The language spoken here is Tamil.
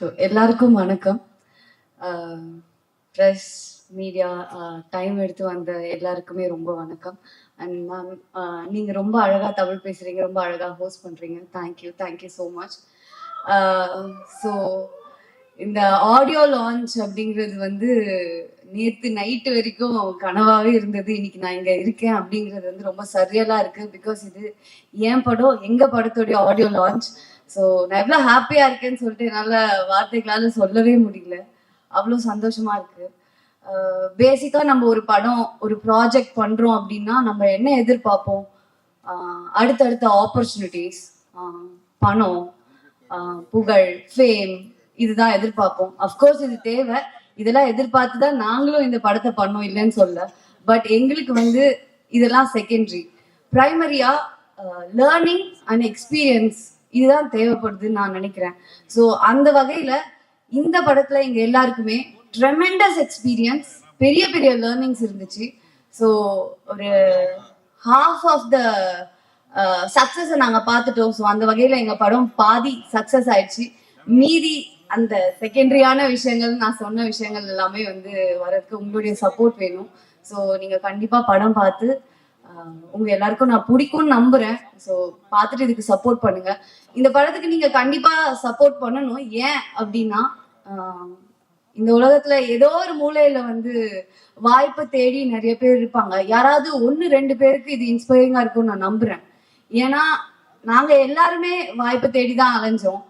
ஸோ எல்லாருக்கும் வணக்கம். ப்ரெஸ் மீடியா டைம் எடுத்து வந்த எல்லாருக்குமே ரொம்ப வணக்கம். அண்ட் மேம் நீங்கள் ரொம்ப அழகாக தமிழ் பேசுகிறீங்க ரொம்ப அழகாக ஹோஸ்ட் பண்ணுறீங்க thank you thank you so much so இந்த ஆடியோ லான்ச் அப்படிங்கிறது வந்து நேற்று நைட்டு வரைக்கும் கனவாகவே இருந்தது. இன்னைக்கு நான் இங்கே இருக்கேன் அப்படிங்கிறது வந்து ரொம்ப சரியலாக இருக்கு. பிகாஸ் இது என் படம்? எங்கள் படத்தோடைய ஆடியோ லான்ச் ஸோ நான் எவ்வளோ ஹாப்பியாக இருக்கேன்னு சொல்லிட்டு என்னால் வார்த்தைகளால் சொல்லவே முடியல. அவ்வளோ சந்தோஷமா இருக்கு. பேசிக்காக நம்ம ஒரு படம் ஒரு ப்ராஜெக்ட் பண்ணுறோம் அப்படின்னா நம்ம என்ன எதிர்பார்ப்போம்? அடுத்தடுத்த ஆப்பர்ச்சுனிட்டிஸ் பணம் புகழ் ஃபேம் இதுதான் எதிர்பார்ப்போம். அஃப்கோர்ஸ் இது தேவை. இதெல்லாம் எதிர்பார்த்து தான் நாங்களும் இந்த படத்தை பண்ணோம் இல்லைன்னு சொல்ல பட் எங்களுக்கு வந்து இதெல்லாம் செகண்டரி ப்ரைமரியா லேர்னிங் அண்ட் எக்ஸ்பீரியன்ஸ் இதுதான் தேவைப்படுதுன்னு நான் நினைக்கிறேன். ஸோ அந்த வகையில இந்த படத்துல எங்க எல்லாருக்குமே ட்ரெமெண்டஸ் எக்ஸ்பீரியன்ஸ் பெரிய பெரிய லேர்னிங்ஸ் இருந்துச்சு. ஸோ ஒரு ஹாஃப் ஆஃப் த சக்ஸஸை நாங்கள் பார்த்துட்டோம். ஸோ அந்த வகையில் எங்கள் படம் பாதி சக்ஸஸ் ஆயிடுச்சு. மீதி அந்த செகண்டரியான விஷயங்கள் நான் சொன்ன விஷயங்கள் எல்லாமே வந்து வரதுக்கு உங்களுடைய சப்போர்ட் வேணும். ஸோ நீங்கள் கண்டிப்பாக படம் பார்த்து உங்க எல்லாருக்கும் நான் பிடிக்கும்னு நம்புறேன். ஸோ பார்த்துட்டு இதுக்கு சப்போர்ட் பண்ணுங்க. இந்த படத்துக்கு நீங்க கண்டிப்பா சப்போர்ட் பண்ணணும். ஏன் அப்படின்னா இந்த உலகத்துல ஏதோ ஒரு மூலையில வந்து வாய்ப்பை தேடி நிறைய பேர் இருப்பாங்க. யாராவது ஒன்னு ரெண்டு பேருக்கு இது இன்ஸ்பைரிங்கா இருக்கும்னு நான் நம்புறேன். ஏன்னா நாங்க எல்லாருமே வாய்ப்பை தேடி தான் அலைஞ்சோம்.